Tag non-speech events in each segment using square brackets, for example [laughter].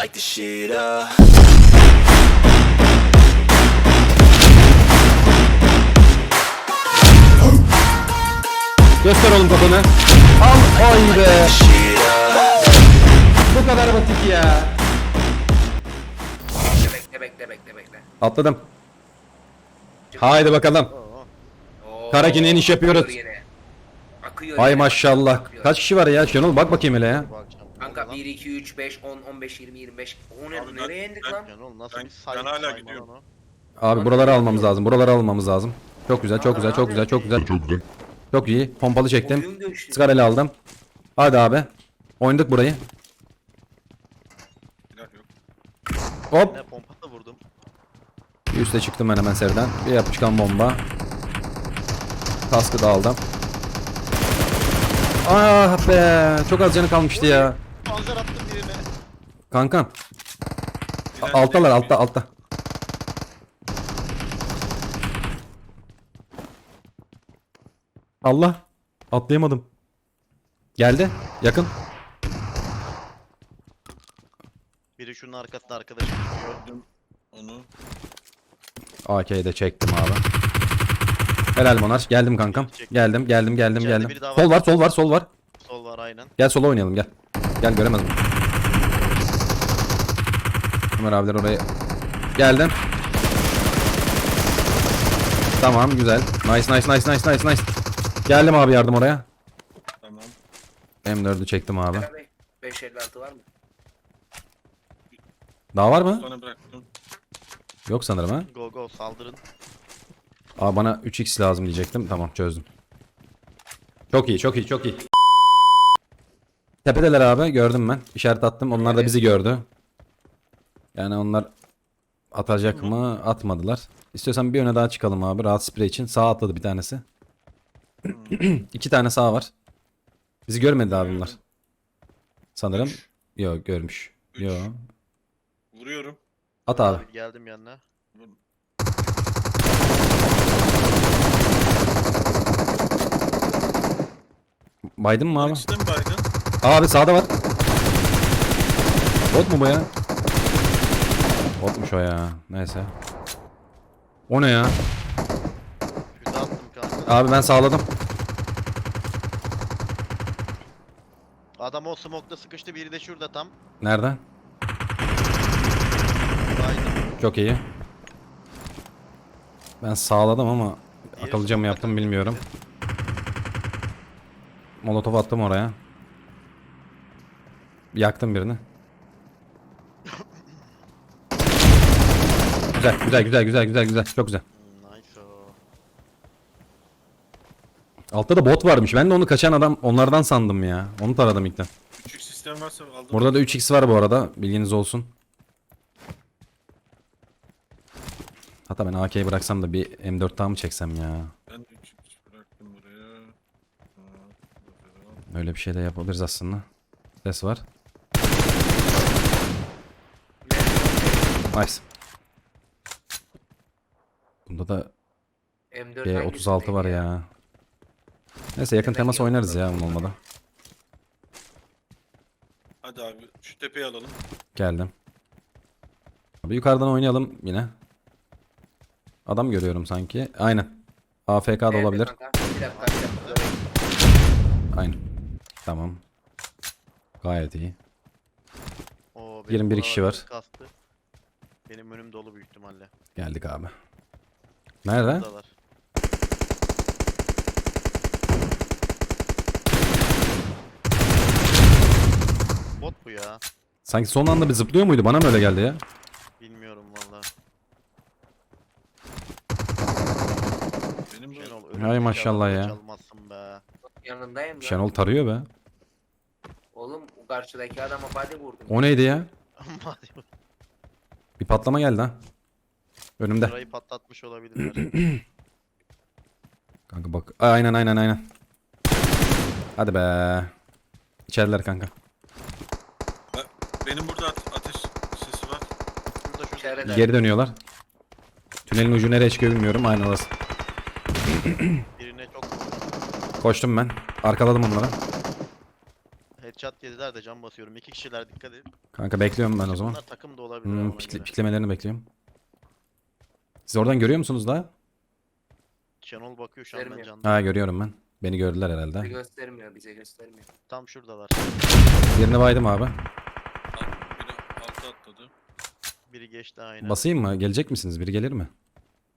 light the shit up. Göster oğlum kafanı. Al oy be. Bu kadar basit ya. Bekle bekle bekle bekle. Atladım. Haydi bakalım. Oo, Karakine'nin iş yapıyoruz. akıyor yine. Akıyor Ay yine. maşallah. Akıyor. Kaç kişi var ya? Şenol bak bakayım hele ya. Bu akşam. Kanka 1, 2, 3, 5, 10, 15, 20, 25. O ne? Abi ben- Nereye indik ben- lan? Yani oğlum nasıl Ben- bir sayı ben hala sayma gidiyorum. lan o? Abi buraları almamız lazım. Buraları almamız lazım. Çok güzel, çok güzel, çok güzel, çok güzel. Çok güzel. Çok iyi. Pompalı çektim. Oyun. Skareli aldım. Hadi abi. Oynadık burayı. Silah yok. Hop. Ne pompa da vurdum. Bir üste çıktım ben hemen seriden. Bir yapışkan bomba. Kaskı da aldım. Ah be. Çok az canı kalmıştı ya. Panzer attım birine. Kankam. Silah Alttalar altta altta. Allah. Atlayamadım. Geldi. Yakın. Biri şunun arkasında arkadaşım. Gördüm onu. AK'yi de çektim abi. Helal Monar. Geldim kankam. Geldim geldim geldim İçeride geldim. biri daha var. Sol var sol var sol var. Sol var aynen. Gel sola oynayalım gel. Gel göremez mi? Ömer abiler oraya. Geldim. Tamam güzel. Nice nice nice nice nice nice. Geldim abi yardım oraya. Tamam. M4'ü çektim abi. 556 var mı? Daha var mı? Sana bıraktım. Yok sanırım ha. Go go saldırın. Aa bana 3x lazım diyecektim. Tamam çözdüm. Çok iyi çok iyi çok iyi. Tepedeler abi gördüm ben. İşaret attım. Onlar da bizi gördü. Yani onlar atacak mı? Atmadılar. İstiyorsan bir öne daha çıkalım abi. Rahat sprey için. Sağa atladı bir tanesi. [clears throat] İki tane sağ var. Bizi görmedi abi bunlar. Sanırım. Yok görmüş. Üç. Yok. Vuruyorum. At abi. Abi geldim yanına. Baydın mı abi? Mi baydın? Abi sağda var. Bot mu bu ya? Botmuş o ya. Neyse. O ne ya? Füze attım kanka. Abi ben sağladım. Adam o smoke'da sıkıştı biri de şurada tam. Nerede? Baydım. Çok iyi. Ben sağladım ama Diğeri akıllıca mı smoke'da yaptım bilmiyorum. Molotof attım oraya. Yaktım birini. Güzel, güzel, güzel, güzel, güzel, güzel. Çok güzel. Nice. Altta da bot varmış. Ben de onu kaçan adam onlardan sandım ya. Onu taradım ilkten. Küçük sistem varsa aldım. Burada da 3x var bu arada. Bilginiz olsun. Hatta ben AK'yi bıraksam da bir M4 daha mı çeksem ya? Ben de 3 bıraktım buraya. Öyle bir şey de yapabiliriz aslında. Ses var. Nice. Bunda da M4 G36 var ya. Neyse yakın temas oynarız ya bunun olmadan. Hadi abi şu tepeyi alalım. Geldim. Abi yukarıdan oynayalım yine. Adam görüyorum sanki. Aynen. AFK da olabilir. Aynen. Tamam. Gayet iyi. Oo, 21 benim kişi var. Kastı. Benim önüm dolu büyük ihtimalle. Geldik abi. Nerede? Buradalar. Bot bu ya. Sanki son anda bir zıplıyor muydu? Bana mı öyle geldi ya? Bilmiyorum valla. Benim Şenol Hay maşallah adamı ya. Çalmazsın be. Yanındayım lan. Şenol tarıyor be. Oğlum o karşıdaki adama body vurdum. O neydi ya? [laughs] Hadi Bir patlama geldi ha. Önümde. Burayı patlatmış olabilirler. [clears throat] Kanka bak. Aynen aynen aynen. Hadi be. İçeriler kanka. benim burada at- ateş sesi var. Şurada şurada. İçeride. Geri dönüyorlar. Tünelin ucu nereye çıkıyor bilmiyorum. Aynen orası. Birine çok Koştum ben. Arkaladım onları. Headshot yediler de can basıyorum. İki kişiler dikkat edin. Kanka bekliyorum ben o zaman. Bunlar takım da olabilir. Hmm, pikle- göre. piklemelerini bekliyorum. Siz oradan görüyor musunuz daha? Şenol bakıyor şu an ben canlı. Ha görüyorum ben. Beni gördüler Bize herhalde. göstermiyor, bize göstermiyor. Tam şuradalar. Birini baydım abi. Biri altı atladı. Biri geçti aynen. Basayım mı? Gelecek misiniz? Biri gelir mi?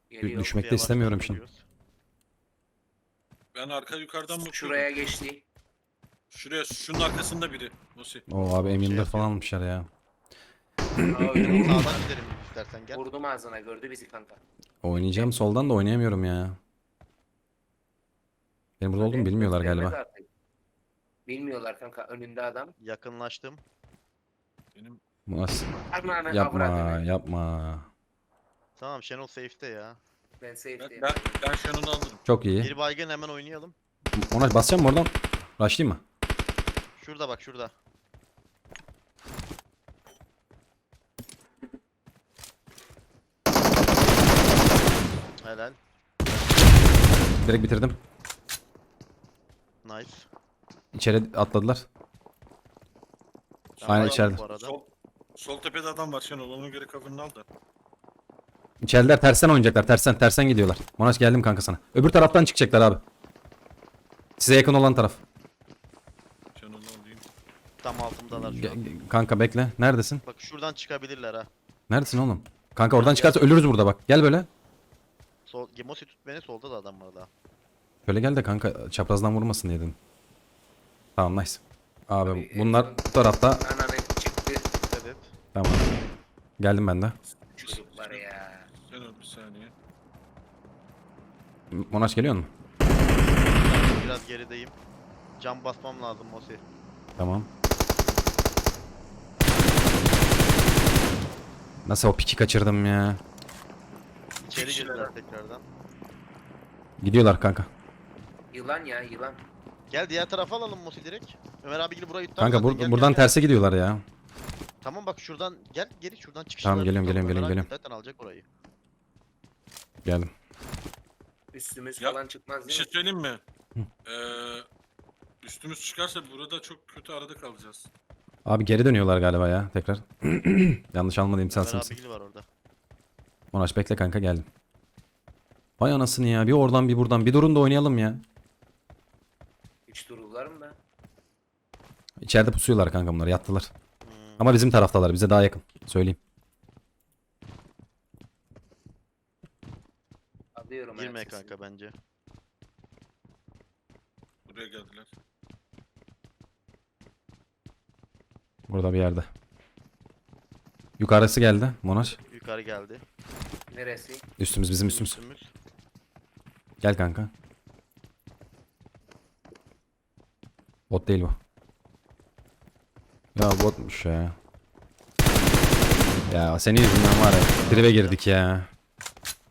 Geliyor. düşmek de istemiyorum şimdi. Ben arka yukarıdan bakıyorum. Şuraya geçti. Şuraya, şunun arkasında biri. Musi. Oo abi M24 yapıyor. falan almışlar ya. Aa, öyle. Sağdan gidelim istersen gel. Vurdum ağzına, gördü bizi kanka. Oynayacağım soldan da oynayamıyorum ya. Benim burada olduğumu bilmiyorlar galiba. artık. Bilmiyorlar kanka, önünde adam. Yakınlaştım. Benim Bu nasıl? Yapma avradını. yapma. Tamam Şenol safe'te ya. Ben ben, safe'deyim. ben, ben Shannon'u alırım. Çok iyi. Bir baygın hemen oynayalım. Ona basacağım mı oradan? Başlayayım mı? Şurada bak şurada. Helal. Direkt bitirdim. Nice. İçeri atladılar. Aynen içeride. bu arada. Sol, sol tepede adam var Şenol. Ona göre cover'ını al da. İçeriler tersten oynayacaklar. Tersten tersten gidiyorlar. Monaş geldim kanka sana. Öbür taraftan çıkacaklar abi. Size yakın olan taraf. Tam altımdalar şu an. ge- kanka bekle. Neredesin? Bak şuradan çıkabilirler ha. Neredesin oğlum? Kanka oradan çıkarsa ölürüz burada bak. Gel böyle. Sol, Gemosi tut beni solda da adam var daha. Şöyle gel de kanka çaprazdan vurmasın diye dedim. Tamam nice. Abi Abi, bunlar en bu tarafta. Ananı çıktı. Evet. Tamam. Geldim ben de. Çocuklar ya. Şenol bir saniye. Monaş geliyor mu? Biraz gerideyim. Cam basmam lazım Mosi. Tamam. Nasıl o piki kaçırdım ya. İçeri kişiler girdiler tekrardan. Gidiyorlar kanka. Yılan ya, yılan. Gel diğer tarafa alalım Mosi direkt. Ömer abi gibi burayı tutar Kanka bur- Gel, buradan gel, gel. terse gidiyorlar ya. Tamam bak şuradan gel geri şuradan çıkış. Tamam, geliyorum, geliyorum, geliyorum, geliyorum. Zaten alacak orayı. Geldim. Üstümüz Ya, falan çıkmaz Bir değil şey mi? söyleyeyim mi? Ee, üstümüz çıkarsa burada çok kötü arada kalacağız. Abi geri dönüyorlar galiba ya tekrar. [clears throat] Yanlış almadıyım sen Ömer sensin. abi gibi var orada. Monaş bekle kanka geldim. Vay anasını ya. Bir oradan bir buradan. Bir durun da oynayalım ya. Hiç dururlar mı be? İçeride pusuyorlar kanka bunlar. Yattılar. Hmm. Ama bizim taraftalar. Bize daha yakın. Söyleyeyim. Alıyorum Girme sesini. kanka bence. Buraya geldiler. Burada bir yerde. Yukarısı geldi. Monaş. Yukarı geldi. Neresi? Üstümüz bizim Bizim üstümüz. üstümüz. Gel kanka. Bot değil bu. Ya botmuş ya. Ya senin yüzünden var ya. Tribe girdik ya.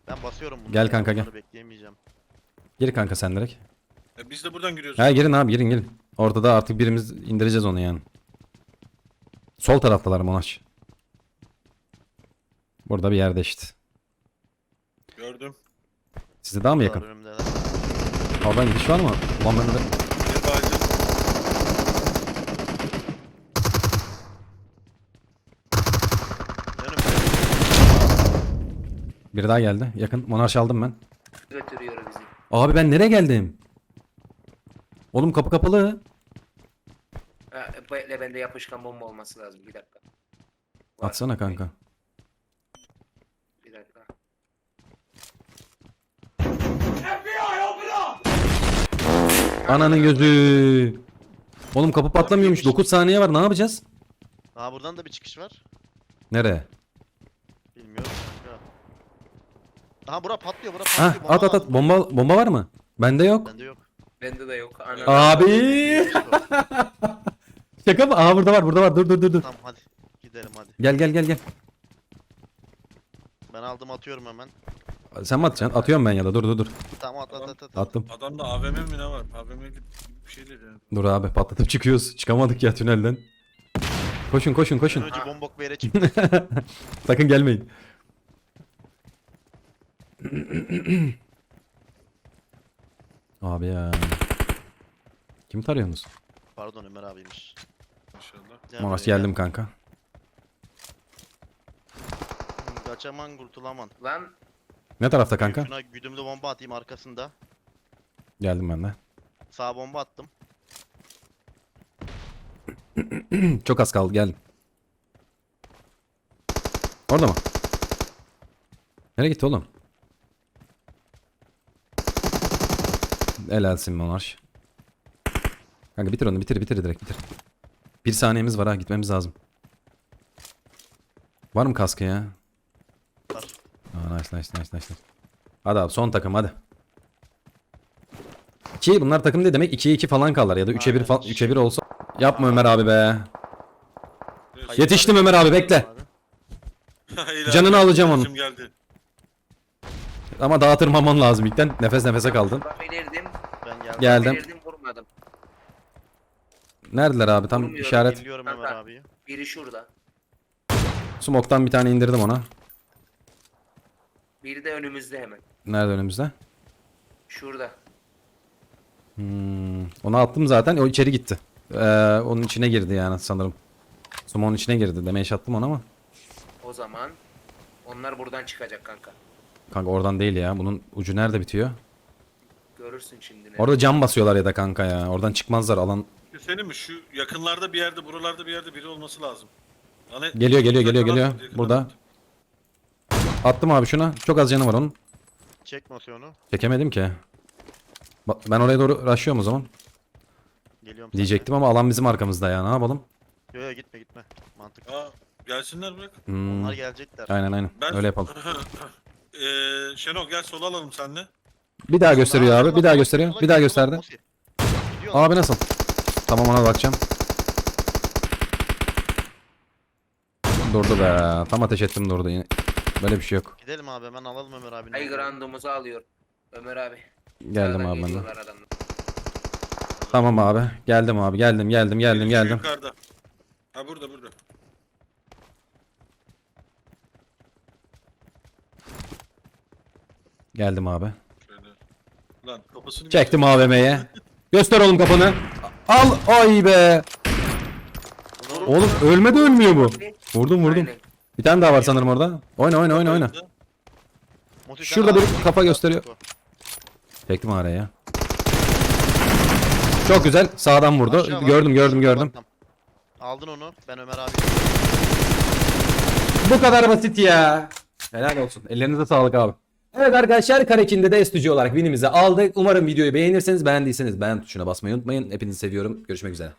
Ben basıyorum bunu. Gel kanka, gel. Bekleyemeyeceğim. Gir kanka sen direkt. E, biz de buradan giriyoruz. Ha girin abi girin girin. Ortada artık birimiz indireceğiz onu yani. Sol taraftalar Monaş. Burada bir yerde işte. Gördüm. Size daha mı yakın? önümdeler. Oradan gidiş var mı? Ulan ben de... Bir. Önümde. Biri daha geldi. Yakın. Monarş aldım ben. Götürüyor bizi. Abi ben nereye geldim? Oğlum kapı kapalı. Ha, bekle bende yapışkan bomba olması lazım. Bir dakika. Var. Atsana kanka. Bir dakika. Ananın gözü. Oğlum kapı patlamıyormuş. 9 saniye var. Ne yapacağız? Aa buradan da bir çıkış var. Nereye? Bilmiyorum kanka. Aha bura patlıyor bura Ha patlıyor. at at at. Bomba bomba var mı? Bende yok. Bende yok. Bende de yok. Ana. Abi. [laughs] Şaka mı? Aa burada var. Burada var. Dur dur dur dur. tamam hadi. Gidelim hadi. Gel gel gel gel. Ben aldım atıyorum hemen. Sen mi atacaksın? Atıyorum ben ya da. Dur dur dur. Tamam at at at at. Attım. Adamda AVM mi ne var? AVM gibi bir şey değil yani. Dur abi patlatıp çıkıyoruz. Çıkamadık ya tünelden. Koşun koşun Ben koşun. önce bombok bir yere çıktım. [laughs] Sakın gelmeyin. [clears throat] Abi ya. Kim tarıyorsunuz? Pardon Ömer abiymiş. İnşallah. Geldim kanka. Kaçaman kurtulaman. Lan Ne tarafta kanka? Şuna güdümlü bomba atayım arkasında. Geldim ben de. Sağ bomba attım. [clears throat] Çok az kaldı geldim. Orada mı? Nereye gitti oğlum? Helalsin Monarş. Kanka bitir onu bitir bitir direkt bitir. Bir saniyemiz var ha gitmemiz lazım. Var mı kaskı ya? Var. Aa, nice nice nice nice. Hadi abi son takım hadi. Ki bunlar takım değil demek 2'ye 2 falan kalır ya da 3'e 1 Aynen. falan 3'e 1 olsa. Yapma Ömer abi be. Evet, Yetiştim Ömer abi bekle. Hayır abi, Canını alacağım onun. Kim geldi? Ama dağıtırmaman lazım ilkten. Nefes nefese kaldın. Ben geldim. Geldim. Vurmadım. Neredeler abi tam Vurmuyorum, işaret. Geliyorum Kanka. Ömer abiyi. Biri şurada. Smoke'tan bir tane indirdim ona. Biri de önümüzde hemen. Nerede önümüzde? Şurada. Hmm, onu attım zaten. O içeri gitti. Ee, onun içine girdi yani sanırım. Sumonun içine girdi. Demeye attım ona ama. O zaman onlar buradan çıkacak kanka. Kanka oradan değil ya. Bunun ucu nerede bitiyor? Görürsün şimdi. ne. Orada cam basıyorlar ya da kanka ya. Oradan çıkmazlar alan. Senin mi? Şu yakınlarda bir yerde, buralarda bir yerde biri olması lazım. Hani Geliyor, geliyor, geliyor, geliyor. Burada. Attım abi şuna. Çok az canı var onun. Çekme onu. Çekemedim ki. Ben oraya doğru rushlıyorum o zaman. Geliyorum. Diyecektim ama alan bizim arkamızda ya. Ne yapalım? Yok yok gitme gitme. Mantıklı. Aa, gelsinler bırak. Hmm, Onlar gelecekler. aynen aynen. Ben... Öyle yapalım. Eee Şenol gel sola alalım seninle. Bir daha gösteriyor abi. Bir daha gösteriyor. Bir daha gösterdi. Gidiyor. Abi nasıl? Tamam ona bakacağım. Durdu be. Tam ateş ettim durdu yine. Böyle bir şey yok. Gidelim abi hemen alalım Ömer abini. Ay grandumuzu alıyor. Ömer abi. Geldim abi ben de. Tamam abi. Geldim abi. Geldim geldim geldim Birisi geldim. Yukarıda. Ha burada burada. Geldim abi. Şöyle. Lan kapısını Çektim AVM'ye. Göster oğlum kafanı. Al. Ay be. Oğlum ölmedi ölmüyor bu. Vurdum vurdum. Aynen. Bir tane daha var sanırım orada. Oyna oyna oyna oyna. Sen Şurada bir kafa gösteriyor. Çektim araya. Çok güzel. Sağdan vurdu. Aşağı. Gördüm gördüm gördüm. Aldın onu. Ben Ömer abi. Bu kadar basit ya. Helal olsun. Ellerinize sağlık abi. Evet arkadaşlar Karekin'de de estüdyo olarak winimizi aldık. Umarım videoyu beğenirseniz beğendiyseniz beğen tuşuna basmayı unutmayın. Hepinizi seviyorum. Görüşmek üzere.